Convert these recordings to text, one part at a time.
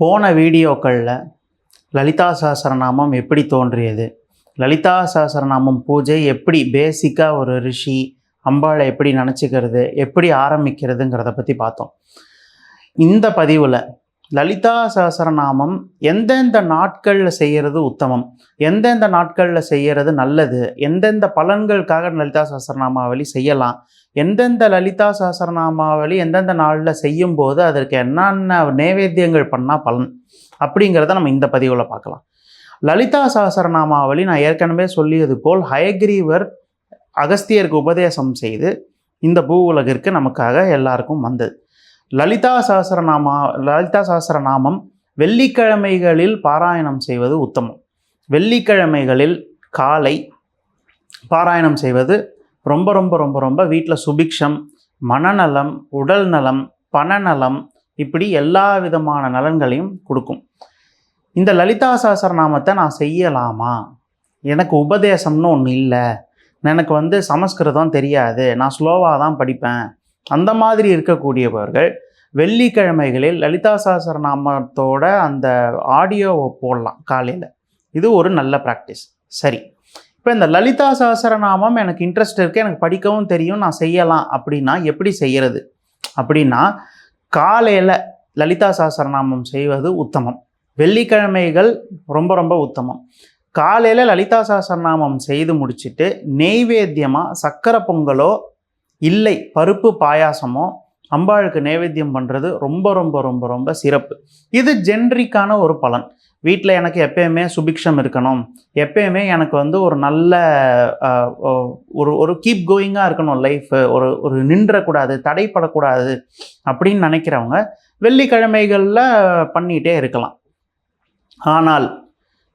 போன வீடியோக்களில் லலிதா சஹசரநாமம் எப்படி தோன்றியது? லலிதா சஹசரநாமம் பூஜை எப்படி பேசிக்காக ஒரு ரிஷி அம்பாளை எப்படி நினச்சிக்கிறது எப்படி ஆரம்பிக்கிறதுங்கிறத பற்றி பார்த்தோம். இந்த பதிவில் லலிதா சஹசரநாமம் எந்தெந்த நாட்களில் செய்கிறது உத்தமம்? எந்தெந்த நாட்களில் செய்கிறது நல்லது? எந்தெந்த பலன்களுக்காக லலிதா சஹஸ்ரநாமாவளி செய்யலாம்? எந்தெந்த லலிதா சஹஸ்ரநாமாவளி எந்தெந்த நாளில் செய்யும்போது அதற்கு என்னென்ன நைவேத்தியங்கள் பண்ணால் பலன்? அப்படிங்கிறத நம்ம இந்த பதிவில் பார்க்கலாம். லலிதா சஹஸ்ரநாமாவளி நான் ஏற்கனவே சொல்லியது போல் ஹயக்ரீவர் அகஸ்தியருக்கு உபதேசம் செய்து இந்த பூ உலகிற்கு நமக்காக எல்லாருக்கும் வந்தது. லலிதா சஹஸ்ரநாமா லலிதா சாஸ்திரநாமம் வெள்ளிக்கிழமைகளில் பாராயணம் செய்வது உத்தமம். வெள்ளிக்கிழமைகளில் காலை பாராயணம் செய்வது ரொம்ப ரொம்ப ரொம்ப ரொம்ப வீட்டில் சுபிக்ஷம் மனநலம் உடல் நலம் பணநலம் இப்படி எல்லா விதமான நலன்களையும் கொடுக்கும். இந்த லலிதா சஹஸ்ரநாமத்தை நான் செய்யலாமா? எனக்கு உபதேசம்னு ஒன்று இல்லை. எனக்கு வந்து சமஸ்கிருதம் தெரியாது. நான் ஸ்லோவாக தான் படிப்பேன். அந்த மாதிரி இருக்கக்கூடியவர்கள் வெள்ளிக்கிழமைகளில் லலிதா சாஸ்திரநாமத்தோட அந்த ஆடியோவை போடலாம் காலையில். இது ஒரு நல்ல ப்ராக்டிஸ் சரி. இப்போ இந்த லலிதா சாஸ்திரநாமம் எனக்கு இன்ட்ரெஸ்ட் இருக்குது எனக்கு படிக்கவும் தெரியும் நான் செய்யலாம் அப்படின்னா எப்படி செய்கிறது அப்படின்னா காலையில் லலிதா சாஸ்திரநாமம் செய்வது உத்தமம். வெள்ளிக்கிழமைகள் ரொம்ப ரொம்ப உத்தமம். காலையில் லலிதா சாஸ்திரநாமம் செய்து முடிச்சுட்டு நெய்வேத்தியமாக சக்கரை பொங்கலோ இல்லை பருப்பு பாயாசமோ அம்பாளுக்கு நைவேத்தியம் பண்ணுறது ரொம்ப ரொம்ப ரொம்ப ரொம்ப சிறப்பு. இது ஜென்ரிக்கான ஒரு பலன். வீட்டில் எனக்கு எப்பயுமே சுபிக்ஷம் இருக்கணும். எப்பயுமே எனக்கு வந்து ஒரு நல்ல ஒரு ஒரு கீப் கோயிங்காக இருக்கணும் லைஃப் ஒரு ஒரு நின்றக்கூடாது தடைப்படக்கூடாது அப்படின்னு நினைக்கிறவங்க வெள்ளிக்கிழமைகளில் பண்ணிகிட்டே இருக்கலாம். ஆனால்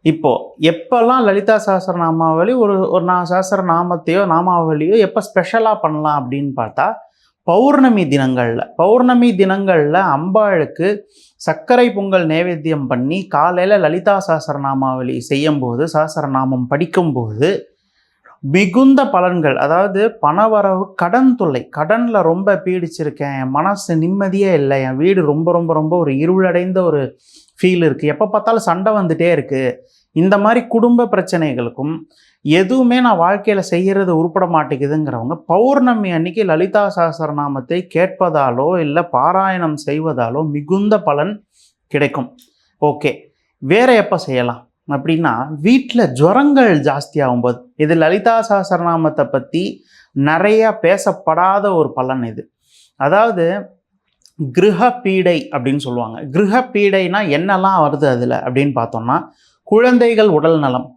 இப்போ எப்போல்லாம் லலிதா சஹஸ்ரநாமாவளி ஒரு ஒரு நான் சஹஸ்ரநாமத்தையோ நாமாவளியோ எப்போ ஸ்பெஷலாக பண்ணலாம் அப்படின்னு பார்த்தா பௌர்ணமி தினங்களில். பௌர்ணமி தினங்களில் அம்பாளுக்கு சர்க்கரை பொங்கல் நைவேத்தியம் பண்ணி காலையில் லலிதா சஹஸ்ரநாமாவளி செய்யும்போது சஹஸ்ரநாமம் படிக்கும்போது மிகுந்த பலன்கள் அதாவது பணவரவு கடன் தொல்லை. கடனில் ரொம்ப பீடிச்சிருக்கேன். என் மனசு நிம்மதியே இல்லை. என் வீடு ரொம்ப ரொம்ப ரொம்ப ஒரு இருளடைந்த ஒரு ஃபீல் இருக்குது எப்போ பார்த்தாலும் சண்டை வந்துட்டே இருக்குது இந்த மாதிரி குடும்ப பிரச்சனைகளுக்கும் எதுவுமே நான் வாழ்க்கையில் செய்கிறது உருப்பட மாட்டேங்குதுங்கிறவங்க பௌர்ணமி அன்னைக்கு லலிதா சாஸ்திரநாமத்தை கேட்பதாலோ இல்லை பாராயணம் செய்வதாலோ மிகுந்த பலன் கிடைக்கும். ஓகே. வேற எப்போ செய்யலாம்? அப்படின்னா வீட்டில் ஜுரங்கள் ஜாஸ்தியாகும் போது இது லலிதா சாஸ்திரநாமத்தை பற்றி நிறையா பேசப்படாத ஒரு பலன் இது. அதாவது கிரக பீடை அப்படின்னு சொல்லுவாங்க. கிரக பீடைனா என்னெல்லாம் வருது அதில் அப்படின்னு பார்த்தோம்னா குழந்தைகள் உடல் நலம்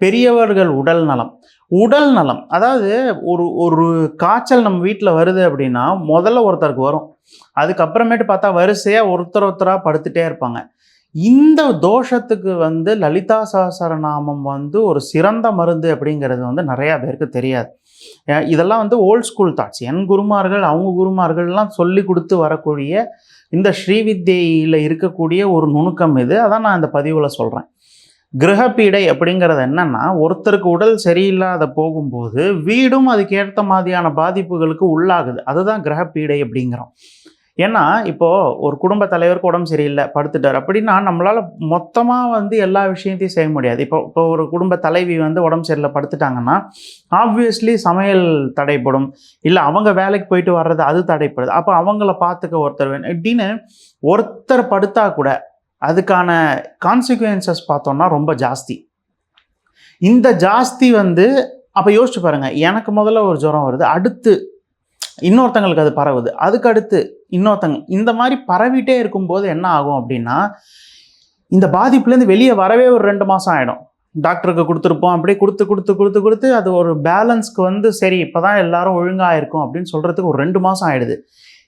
பெரியவர்கள் உடல் நலம். உடல் நலம் அதாவது ஒரு ஒரு காய்ச்சல் நம்ம வீட்டில் வருது அப்படின்னா முதல்ல ஒருத்தருக்கு வரும். அதுக்கப்புறமேட்டு பார்த்தா வரிசையாக ஒருத்தர் ஒருத்தராக படுத்துகிட்டே இருப்பாங்க. இந்த தோஷத்துக்கு வந்து லலிதா சஹஸ்ரநாமம் வந்து ஒரு சிறந்த மருந்து அப்படிங்கிறது வந்து நிறையா பேருக்கு தெரியாது. இதெல்லாம் வந்து ஓல்ட் ஸ்கூல் தாட்ஸ் என் குருமார்கள் அவங்க குருமார்கள்லாம் சொல்லி கொடுத்து வரக்கூடிய இந்த ஸ்ரீவித்யில் இருக்கக்கூடிய ஒரு நுணுக்கம் இது. அதான் நான் இந்த பதிவில் சொல்கிறேன் கிரகப்பீடை அப்படிங்கிறது என்னென்னா ஒருத்தருக்கு உடல் சரியில்லாத போகும்போது வீடும் அதுக்கேற்ற மாதிரியான பாதிப்புகளுக்கு உள்ளாகுது. அதுதான் கிரகப்பீடை அப்படிங்கிறோம். ஏன்னா இப்போ ஒரு குடும்ப தலைவருக்கு உடம்பு சரியில்லை படுத்துட்டார் அப்படின்னா நம்மளால் மொத்தமாக வந்து எல்லா விஷயத்தையும் செய்ய முடியாது. இப்போ இப்போ ஒரு குடும்ப தலைவி வந்து உடம்பு சரியில்லை படுத்துட்டாங்கன்னா ஆப்வியஸ்லி சமையல் தடைப்படும் இல்லை அவங்க வேலைக்கு போயிட்டு வர்றது அது தடைப்படுது அப்போ அவங்கள பார்த்துக்க ஒருத்தர் வேணும். இப்படின்னு ஒருத்தர் படுத்தா கூட அதுக்கான கான்சிக்வன்சஸ் பார்த்தோம்னா ரொம்ப ஜாஸ்தி. இந்த ஜாஸ்தி வந்து அப்போ யோசிச்சு பாருங்கள் எனக்கு முதல்ல ஒரு ஜுரம் வருது அடுத்து இன்னொருத்தங்களுக்கு அது பரவுது. அதுக்கு அடுத்து இன்னொருத்தங்க இந்த மாதிரி பரவிட்டே இருக்கும்போது என்ன ஆகும் அப்படின்னா இந்த பாதிப்புலேருந்து வெளியே வரவே ஒரு ரெண்டு மாதம் ஆகிடும் டாக்டருக்கு கொடுத்துருப்போம் அப்படியே கொடுத்து கொடுத்து கொடுத்து கொடுத்து அது ஒரு பேலன்ஸ்க்கு வந்து சரி இப்போ தான் எல்லாரும் ஒழுங்காக இருக்கும் அப்படின்னு சொல்கிறதுக்கு ஒரு ரெண்டு மாதம் ஆயிடுது.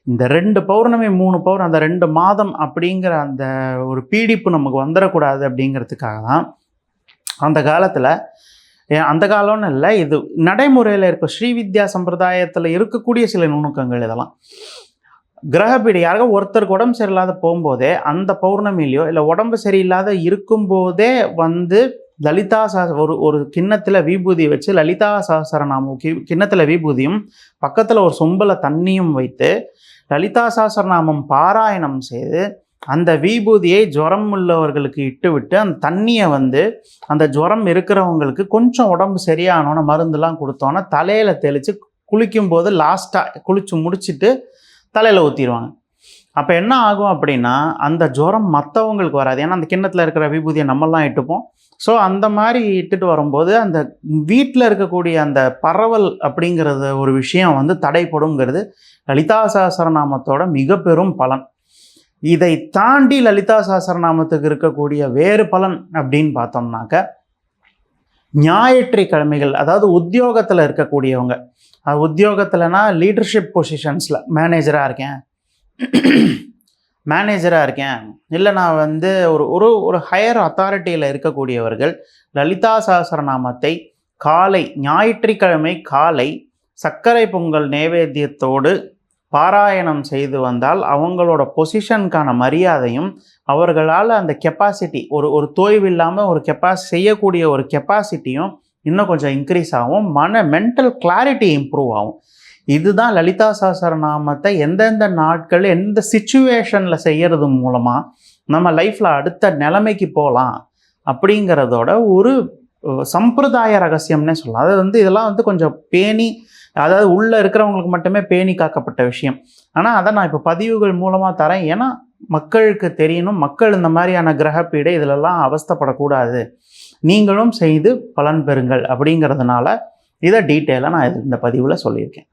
இந்த ரெண்டு பௌர்ணமி மூணு பௌர் அந்த ரெண்டு மாதம் அப்படிங்கிற அந்த ஒரு பீடிப்பு நமக்கு வந்துடக்கூடாது அப்படிங்கிறதுக்காக தான் அந்த காலத்தில் அந்த காலம்னு இல்லை இது நடைமுறையில் இருக்க ஸ்ரீவித்யா சம்பிரதாயத்தில் இருக்கக்கூடிய சில நுணுக்கங்கள் இதெல்லாம். கிரகப்பீடு ஒருத்தருக்கு உடம்பு சரியில்லாத போகும்போதே அந்த பௌர்ணமிலையோ இல்லை உடம்பு சரியில்லாத இருக்கும்போதே வந்து லலிதா சா ஒரு ஒரு கிண்ணத்தில் விபூதி வச்சு லலிதா சஹஸ்ரநாமம் கி கிண்ணத்தில் விபூதியும் பக்கத்தில் ஒரு சொம்பில் தண்ணியும் வைத்து லலிதா சாஸ்திரநாமம் பாராயணம் செய்து அந்த விபூதியை ஜுரம் உள்ளவர்களுக்கு இட்டு விட்டு அந்த தண்ணியை வந்து அந்த ஜுரம் இருக்கிறவங்களுக்கு கொஞ்சம் உடம்பு சரியானோன்னு மருந்துலாம் கொடுத்தோன்னா தலையில் தெளித்து குளிக்கும் போது லாஸ்ட்டாக குளித்து முடிச்சுட்டு தலையில் ஊற்றிடுவாங்க அப்போ என்ன ஆகும் அப்படின்னா அந்த ஜுரம் மற்றவங்களுக்கு வராது. ஏன்னா அந்த கிண்ணத்தில் இருக்கிற விபூதியை நம்மலாம் இட்டுப்போம். ஸோ அந்த மாதிரி இட்டுட்டு வரும்போது அந்த வீட்டில் இருக்கக்கூடிய அந்த பரவல் அப்படிங்கிறது ஒரு விஷயம் வந்து தடைப்படுங்கிறது லலிதா சாஸ்திரநாமத்தோட மிக பெரும் பலன். இதை தாண்டி லலிதா சாஸ்திரநாமத்துக்கு இருக்கக்கூடிய வேறு பலன் அப்படின்னு பார்த்தோம்னாக்க ஞாயிற்றுக்கிழமைகள் அதாவது உத்தியோகத்தில் இருக்கக்கூடியவங்க. உத்தியோகத்தில்னா லீடர்ஷிப் பொசிஷன்ஸில் மேனேஜராக இருக்கேன். மேனேஜராக இருக்கேன். இல்லை நான் வந்து ஒரு ஒரு ஒரு ஹையர் அத்தாரிட்டியில் இருக்கக்கூடியவர்கள் லலிதா சஹஸ்ரநாமத்தை காலை ஞாயிற்றுக்கிழமை காலை சர்க்கரை பொங்கல் நைவேத்தியத்தோடு பாராயணம் செய்து வந்தால் அவங்களோட பொசிஷனுக்கான மரியாதையும் அவர்களால் அந்த கெப்பாசிட்டி ஒரு ஒரு தோய்வு இல்லாமல் ஒரு கெப்பாசி செய்யக்கூடிய ஒரு கெப்பாசிட்டியும் இன்னும் கொஞ்சம் இன்க்ரீஸ் ஆகும். மன மென்டல் கிளாரிட்டி இம்ப்ரூவ் ஆகும். இதுதான் லலிதா சஹஸ்ரநாமத்தை எந்தெந்த நாட்கள் எந்த சுச்சுவேஷனில் செய்கிறது மூலமாக நம்ம லைஃப்பில் அடுத்த நிலைமைக்கு போகலாம் அப்படிங்கிறதோட ஒரு சம்பிரதாய ரகசியம்னே சொல்லலாம். அது வந்து இதெல்லாம் வந்து கொஞ்சம் பேணி அதாவது உள்ளே இருக்கிறவங்களுக்கு மட்டுமே பேணி காக்கப்பட்ட விஷயம். ஆனால் அதை நான் இப்போ பதிவுகள் மூலமாக தரேன். ஏன்னா மக்களுக்கு தெரியணும். மக்கள் இந்த மாதிரியான கிரகப்பீடை இதிலெல்லாம் அவஸ்தைப்படக்கூடாது. நீங்களும் செய்து பலன் பெறுங்கள் அப்படிங்கிறதுனால இதை டீட்டெயிலாக நான் இந்த பதிவில் சொல்லியிருக்கேன்.